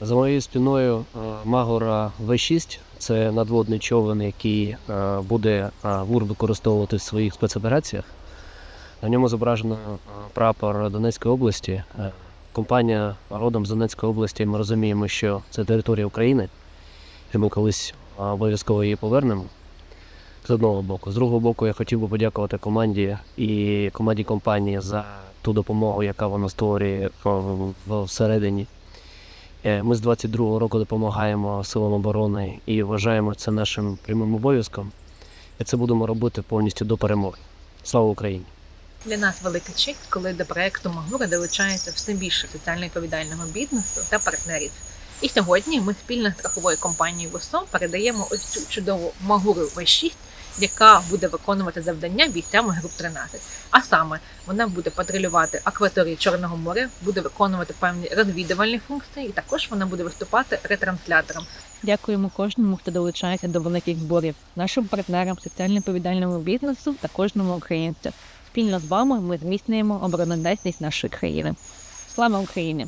За моєю спиною е, Магора В6 це надводний човен, який е, буде е, ВУР використовувати в своїх спецопераціях. На ньому зображено прапор Донецької області. Компанія родом з Донецької області. Ми розуміємо, що це територія України, і ми колись обов'язково її повернемо. З одного боку. З другого боку, я хотів би подякувати команді і команді компанії за ту допомогу, яка вона створює всередині. Е, Ми з 22-го року допомагаємо силам оборони і вважаємо це нашим прямим обов'язком. І це будемо робити повністю до перемоги. Слава Україні! Для нас велика честь, коли до проекту Магура долучається все більше соціально відповідального бізнесу та партнерів. І сьогодні ми спільно з страховою компанією ВОСО передаємо ось цю чудову Магуру В6, яка буде виконувати завдання бійцями груп 13. А саме вона буде патрулювати акваторії Чорного моря, буде виконувати певні розвідувальні функції, і також вона буде виступати ретранслятором. Дякуємо кожному, хто долучається до великих зборів, нашим партнерам, соціально відповідальному бізнесу та кожному українцю. Спільно з вами ми зміцнюємо обороноздатність нашої країни. Слава Україні!